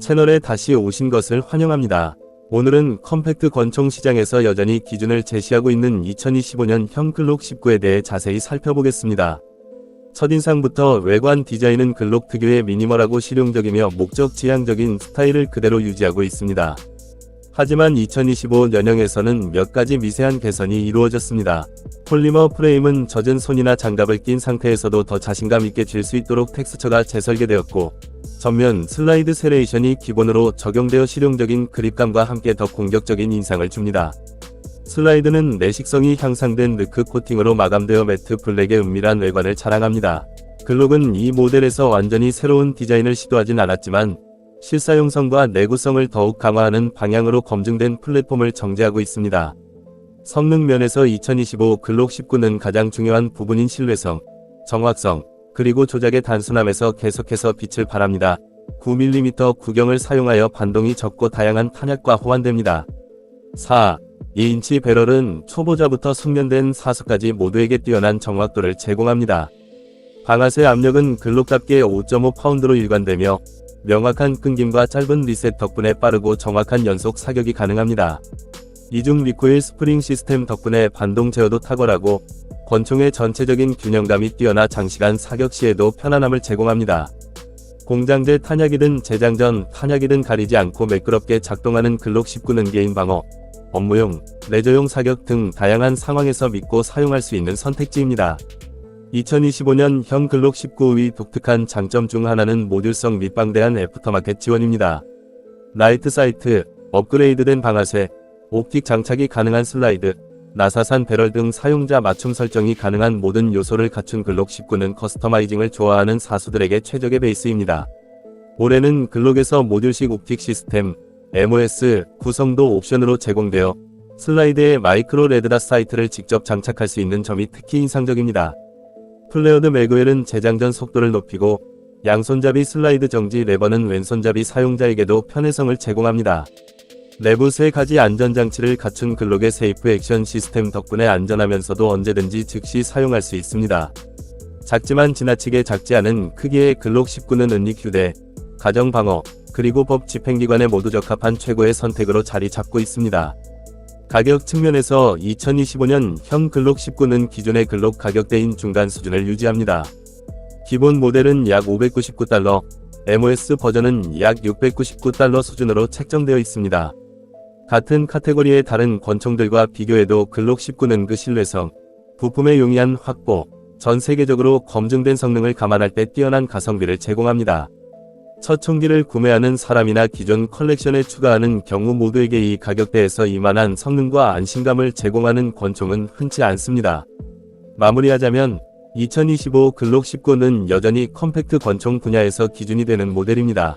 채널에 다시 오신 것을 환영합니다. 오늘은 컴팩트 권총 시장에서 여전히 기준을 제시하고 있는 2025년 형 글록 19에 대해 자세히 살펴보겠습니다. 첫인상부터 외관 디자인은 글록 특유의 미니멀하고 실용적이며 목적 지향적인 스타일을 그대로 유지하고 있습니다. 하지만 2025 년형에서는 몇 가지 미세한 개선이 이루어졌습니다. 폴리머 프레임은 젖은 손이나 장갑을 낀 상태에서도 더 자신감 있게 쥘수 있도록 텍스처가 재설계되었고, 전면 슬라이드 세레이션이 기본으로 적용되어 실용적인 그립감과 함께 더 공격적인 인상을 줍니다. 슬라이드는 내식성이 향상된 느크 코팅으로 마감되어 매트 블랙의 은밀한 외관을 자랑합니다. 글록은 이 모델에서 완전히 새로운 디자인을 시도하진 않았지만 실사용성과 내구성을 더욱 강화하는 방향으로 검증된 플랫폼을 정제하고 있습니다. 성능 면에서 2025 글록 19는 가장 중요한 부분인 신뢰성, 정확성, 그리고 조작의 단순함에서 계속해서 빛을 발합니다. 9mm 구경을 사용하여 반동이 적고 다양한 탄약과 호환됩니다. 4. 2인치 배럴은 초보자부터 숙련된 사수까지 모두에게 뛰어난 정확도를 제공합니다. 방아쇠 압력은 글록답게 5.5파운드로 일관되며 명확한 끊김과 짧은 리셋 덕분에 빠르고 정확한 연속 사격이 가능합니다. 이중 리코일 스프링 시스템 덕분에 반동 제어도 탁월하고 권총의 전체적인 균형감이 뛰어나 장시간 사격 시에도 편안함을 제공합니다. 공장제 탄약이든 제장전 탄약이든 가리지 않고 매끄럽게 작동하는 글록 19는 개인 방어, 업무용, 레저용 사격 등 다양한 상황에서 믿고 사용할 수 있는 선택지입니다. 2025년 형 글록 19의 독특한 장점 중 하나는 모듈성 및 방대한 애프터마켓 지원입니다. 라이트 사이트, 업그레이드된 방아쇠, 옵틱 장착이 가능한 슬라이드, 나사산 배럴 등 사용자 맞춤 설정이 가능한 모든 요소를 갖춘 글록 19는 커스터마이징을 좋아하는 사수들에게 최적의 베이스입니다. 올해는 글록에서 모듈식 옵틱 시스템, MOS 구성도 옵션으로 제공되어 슬라이드에 마이크로 레드닷 사이트를 직접 장착할 수 있는 점이 특히 인상적입니다. 플레어드 매그웰은 재장전 속도를 높이고 양손잡이 슬라이드 정지 레버는 왼손잡이 사용자에게도 편의성을 제공합니다. 내부 세 가지 안전장치를 갖춘 글록의 세이프 액션 시스템 덕분에 안전하면서도 언제든지 즉시 사용할 수 있습니다. 작지만 지나치게 작지 않은 크기의 글록 19는 은닉 휴대, 가정 방어, 그리고 법 집행기관에 모두 적합한 최고의 선택으로 자리 잡고 있습니다. 가격 측면에서 2025년 형 글록 19는 기존의 글록 가격대인 중간 수준을 유지합니다. 기본 모델은 약 599달러, MOS 버전은 약 699달러 수준으로 책정되어 있습니다. 같은 카테고리의 다른 권총들과 비교해도 글록 19는 그 신뢰성, 부품의 용이한 확보, 전 세계적으로 검증된 성능을 감안할 때 뛰어난 가성비를 제공합니다. 첫 총기를 구매하는 사람이나 기존 컬렉션에 추가하는 경우 모두에게 이 가격대에서 이만한 성능과 안심감을 제공하는 권총은 흔치 않습니다. 마무리하자면 2025 글록 19는 여전히 컴팩트 권총 분야에서 기준이 되는 모델입니다.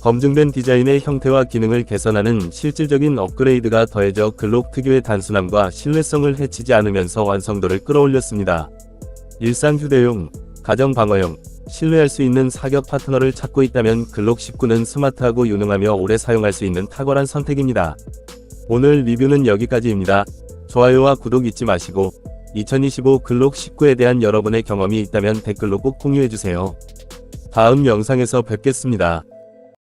검증된 디자인의 형태와 기능을 개선하는 실질적인 업그레이드가 더해져 글록 특유의 단순함과 신뢰성을 해치지 않으면서 완성도를 끌어올렸습니다. 일상 휴대용, 가정 방어용, 신뢰할 수 있는 사격 파트너를 찾고 있다면 글록 19는 스마트하고 유능하며 오래 사용할 수 있는 탁월한 선택입니다. 오늘 리뷰는 여기까지입니다. 좋아요와 구독 잊지 마시고 2025 글록 19에 대한 여러분의 경험이 있다면 댓글로 꼭 공유해주세요. 다음 영상에서 뵙겠습니다.